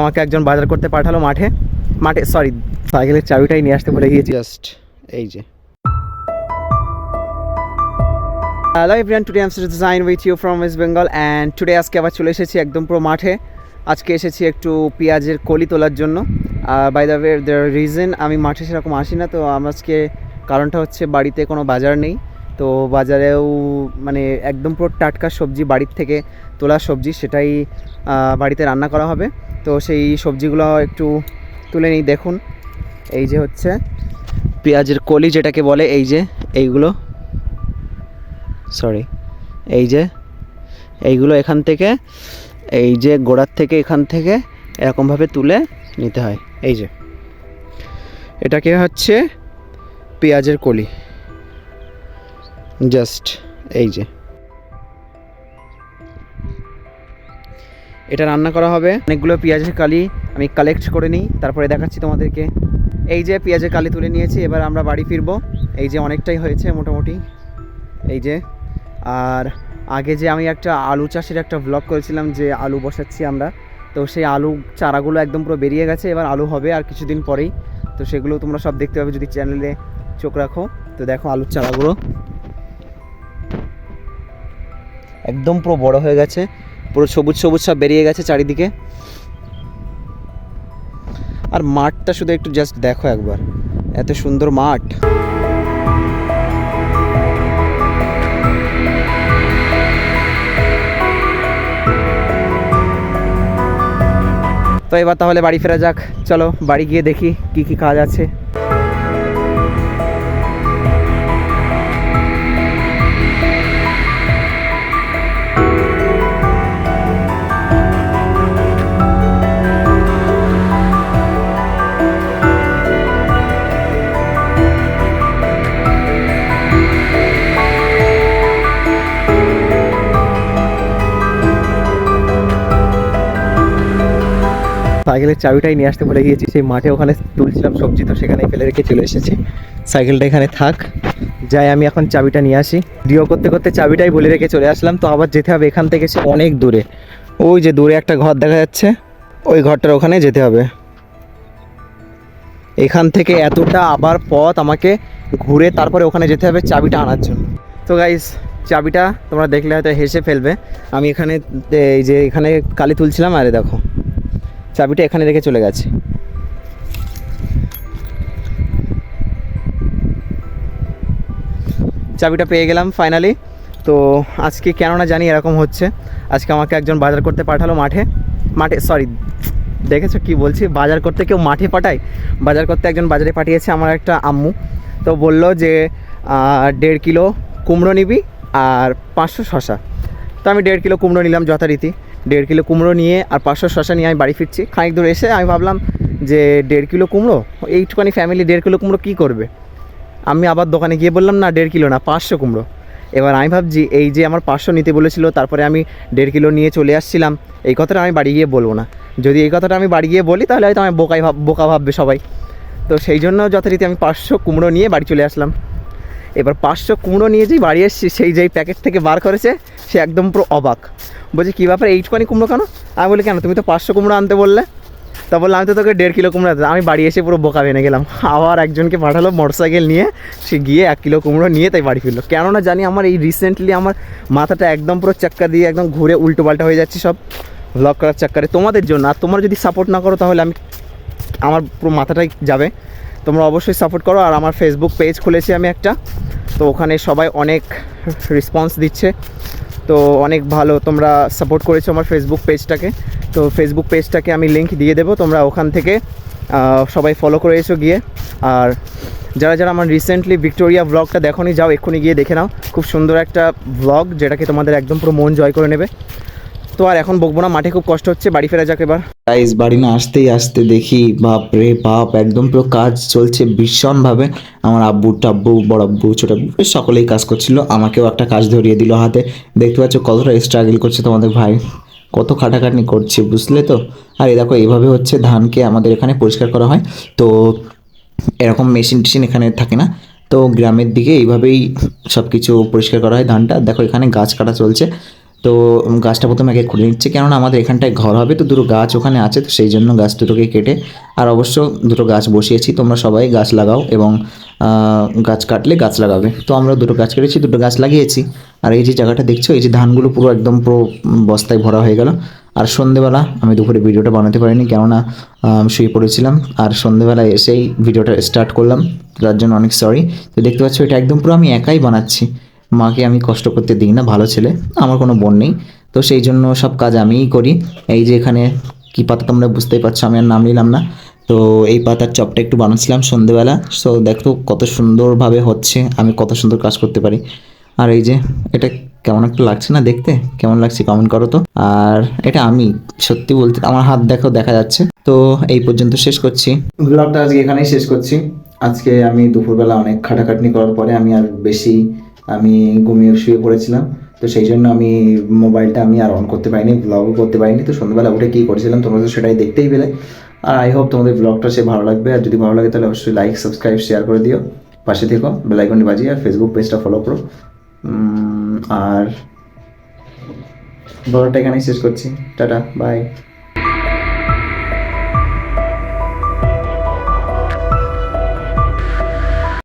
আমাকে একজন বাজার করতে পাঠালো মাঠে। মাঠে সরি সাইকেলের চাবিটাই নিয়ে আসতে ভুলে গিয়েছি। জাস্ট এই যে। Hello everyone today um design with you from West Bengal and today আজকে আবার চলে এসেছি একদম পুরো মাঠে। আজকে এসেছি একটু পেঁয়াজের কলি তোলার জন্য। By the way the reason আমি মাঠে সেরকম আসি না তো আমার আজকে কারণটা হচ্ছে বাড়িতে কোনো বাজার নেই। তো বাজারেও মানে একদম পুরো টাটকা সবজি বাড়ির থেকে তোলা সবজি সেটাই বাড়িতে রান্না করা হবে। তো সেই সবজিগুলো একটু তুলে নিই, দেখুন। এই যে হচ্ছে পেঁয়াজের কলি যেটাকে বলে, এই যে এইগুলো। সরি এই যে এইগুলো এখান থেকে, এই যে গোড়ার থেকে এখান থেকে এরকমভাবে তুলে নিতে হয়। এই যে। এটাকে হচ্ছে পেঁয়াজের কলি। জাস্ট এই যে। এটা রান্না করা হবে। অনেকগুলো পেঁয়াজের কালি আমি কালেক্ট করে নিই, তারপরে দেখাচ্ছি তোমাদেরকে। এই যে পেঁয়াজের কালি তুলে নিয়েছি, এবার আমরা বাড়ি ফিরবো। এই যে অনেকটাই হয়েছে মোটামুটি। এই যে, আর আগে যে আমি একটা আলু চাষের একটা ব্লগ করেছিলাম যে আলু বসাচ্ছি আমরা, তো সেই আলু চারাগুলো একদম পুরো বেরিয়ে গেছে, এবার আলু হবে আর কিছুদিন পরেই। তো সেগুলো তোমরা সব দেখতে পাবে যদি চ্যানেলে চোখ রাখো। তো দেখো আলুর চারাগুলো। একদম পুরো বড় হয়ে গেছে। পুরো সবুজ সবুজ সব বেরিয়ে গেছে চারিদিকে। আর মাঠটা শুধু একটু জাস্ট দেখো একবার। এত সুন্দর মাঠ। তো এবার তাহলে বাড়ি ফেরা যাক। চলো বাড়ি গিয়ে দেখি কি কি কাজ আছে। সাইকেলের চাবিটাই নিয়ে আসতে ভুলে গিয়েছি। সেই মাঠে ওখানে তুলছিলাম সবজি, তো সেখানে ফেলে রেখে চলে এসেছি। সাইকেলটা এখানে থাক। যাই, আমি এখন চাবিটা নিয়ে আসি। ডিও করতে করতে চাবিটাই ভুলে রেখে চলে আসলাম। তো আবার যেতে হবে এখান থেকে, সে অনেক দূরে। ওই যে দূরে একটা ঘর দেখা যাচ্ছে। ওই ঘরটার ওখানে যেতে হবে। এখান থেকে এতটা আবার পথ আমাকে ঘুরে তারপরে ওখানে যেতে হবে চাবিটা আনার জন্য। তো গাইস চাবিটা তোমরা দেখলে হয়তো হেসে ফেলবে। আমি এখানে, এই যে এখানে কালি তুলছিলাম, আরে দেখো। চাবিটা এখানে রেখে চলে গেছে। চাবিটা পেয়ে গেলাম ফাইনালি তো আজকে কেন না জানি এরকম হচ্ছে। আজকে আমাকে একজন বাজার করতে পাঠালো মাঠে। মাঠে সরি দেখেছ কি বলছি? বাজার করতে কেউ মাঠে পাঠায়? বাজার করতে একজন বাজারে পাঠিয়েছে আমার একটা আম্মু। তো বলল যে দেড় কিলো কুমড়ো নিবি আর পাঁচশো শশা তো আমি দেড় কিলো কুমড়ো নিলাম যথারীতি। দেড় কিলো কুমড়ো নিয়ে আর পাঁচশো শশা নিয়ে আমি বাড়ি ফিরছি। খানিক দূর এসে আমি ভাবলাম যে দেড় কিলো কুমড়ো? এইটুখানি ফ্যামিলি দেড় কিলো কুমড়ো কী করবে? আমি আবার দোকানে গিয়ে বললাম, না, দেড় কিলো না, পাঁচশো কুমড়ো। এবার আমি ভাবছি, এই যে আমার পাঁচশো নিতে বলেছিল, তারপরে আমি দেড় কিলো নিয়ে চলে আসছিলাম, এই কথাটা আমি বাড়ি গিয়ে বলব না। যদি এই কথাটা আমি বাড়ি গিয়ে বলি, তাহলে হয়তো আমি বোকাই ভাব, বোকা ভাববে সবাই। তো সেই জন্য যথারীতি আমি পাঁচশো কুমড়ো নিয়ে বাড়ি চলে আসলাম। এবার পাঁচশো কুমড়ো নিয়ে যেই বাড়ি এসেছি, সেই যেই প্যাকেট থেকে বার করেছে, সে একদম পুরো অবাক। বলছে, কী ব্যাপার এইটুখানি কুমড়ো কেন? আমি বলি, কেন? তুমি তো পাঁচশো কুমড়ো আনতে বললে। তা বললাম আমি তো তোকে দেড় কিলো কুমড়ো আমি বাড়ি এসে পুরো বোকা বেনে গেলাম। আবার একজনকে পাঠালো মোটরসাইকেল নিয়ে, সে গিয়ে এক কিলো কুমড়ো নিয়ে তাই বাড়ি ফিরলো। কেননা জানি আমার এই রিসেন্টলি আমার মাথাটা একদম পুরো চাক্কা দিয়ে একদম ঘুরে উল্টো পাল্টা হয়ে যাচ্ছে সব ব্লগ করার চাক্কারে। তোমাদের জন্য, আর তোমরা যদি সাপোর্ট না করো, তাহলে আমি আমার পুরো মাথাটাই যাবে। তোমরা অবশ্যই সাপোর্ট করো। আর আমার ফেসবুক পেজ খুলেছি আমি একটা। তো ওখানে সবাই অনেক রেসপন্স দিচ্ছে। তো অনেক ভালো তোমরা সাপোর্ট করেছ আমার ফেসবুক পেজটাকে তো ফেসবুক পেজটাকে আমি লিঙ্ক দিয়ে দেবো। তোমরা ওখান থেকে সবাই ফলো করে এসো গিয়ে। আর যারা যারা আমার রিসেন্টলি ভিক্টোরিয়া ব্লগটা দেখোনি, যাও এক্ষুনি গিয়ে দেখে নাও। খুব সুন্দর একটা ব্লগ যেটাকে তোমাদের একদম পুরো মন জয় করে নেবে। তো আর এখন বকবো না, মাঠে খুব কষ্ট হচ্ছে, বাড়ি ফেরা যাক এবার। গাইস বাড়ি না আসতেই আসতে দেখি বাপ রে বাপ, একদম পুরো কাজ চলছে ভীষণভাবে। আমার আব্বু, টাব্বু, বড় আব্বু, ছোট আব্বু সকলেই কাজ করছিল, আমাকেও একটা কাজ ধরিয়ে দিল হাতে। দেখতে পাচ্ছ কতটা স্ট্রাগল করছে তোমাদের ভাই। কত খাটাখাটনি করছে, বুঝলে তো? আর এই দেখো, এইভাবে হচ্ছে ধানকে আমাদের এখানে পরিষ্কার করা হয়। তো এরকম মেশিন টেশিন এখানে থাকে না। তো গ্রামের দিকে এইভাবেই সব কিছু পরিষ্কার করা হয় ধানটা। দেখো, এখানে গাছ কাটা চলছে। তো গাছটা প্রথমে আগে খুলে নিচ্ছে। কেননা আমাদের এখানটায় ঘর হবে, তো দুটো গাছ ওখানে আছে, তো সেই জন্য গাছ দুটোকে কেটে, আর অবশ্য দুটো গাছ বসিয়েছি, তোমরা সবাই গাছ লাগাও এবং গাছ কাটলে গাছ লাগাবে। তো আমরা দুটো গাছ কেটেছি, দুটো গাছ লাগিয়েছি। আর এই যে জায়গাটা দেখছ, এই যে ধানগুলো পুরো একদম পুরো বস্তায় ভরা হয়ে গেল। আর সন্ধেবেলা আমি দুপুরে ভিডিওটা বানাতে পারিনি, কেননা শুয়ে পড়েছিলাম। আর সন্ধেবেলা এসেই ভিডিওটা স্টার্ট করলাম, তার জন্য অনেক সরি তো দেখতে পাচ্ছ, এটা একদম পুরো আমি একাই বানাচ্ছি। মাকে আমি কষ্ট করতে দিই না, ভালো ছেলে, আমার কোনো বোন নেই। তো সেই জন্য সব কাজ আমিই করি। এই যে এখানে কী পাতা তোমরা বুঝতেই পারছ, আমি আর নাম নিলাম না। তো এই পাতার চপটা একটু বানাচ্ছিলাম সন্ধেবেলা। সো দেখো কত সুন্দরভাবে হচ্ছে, আমি কত সুন্দর কাজ করতে পারি। আর এই যে এটা কেমন একটা লাগছে না দেখতে? কেমন লাগছে কমেন্ট করো তো। আর এটা আমি, সত্যি বলতে আমার হাত দেখো, দেখা যাচ্ছে। তো এই পর্যন্ত শেষ করছি। ব্লগটা আজকে এখানেই শেষ করছি। আজকে আমি দুপুরবেলা অনেক খাটাখাটনি করার পরে আমি আর বেশি আমি ঘুমিয়ে শুয়ে পড়েছিলাম। তো সেই জন্য আমি মোবাইলটা আমি আর অন করতে পারিনি ব্লগও করতে পারিনি। তো সন্ধ্যাবেলা উঠে কী করেছিলাম তোমরা তো সেটাই দেখতেই পেলে। আর আই হোপ তোমাদের ব্লগটা সে ভালো লাগবে। আর যদি ভালো লাগে তাহলে অবশ্যই লাইক সাবস্ক্রাইব শেয়ার করে দিও। পাশে থেকো বেলাইকনটি বাজিয়ে আর ফেসবুক পেজটা ফলো করো। আর ব্লগটা এখানেই শেষ করছি। Tata bye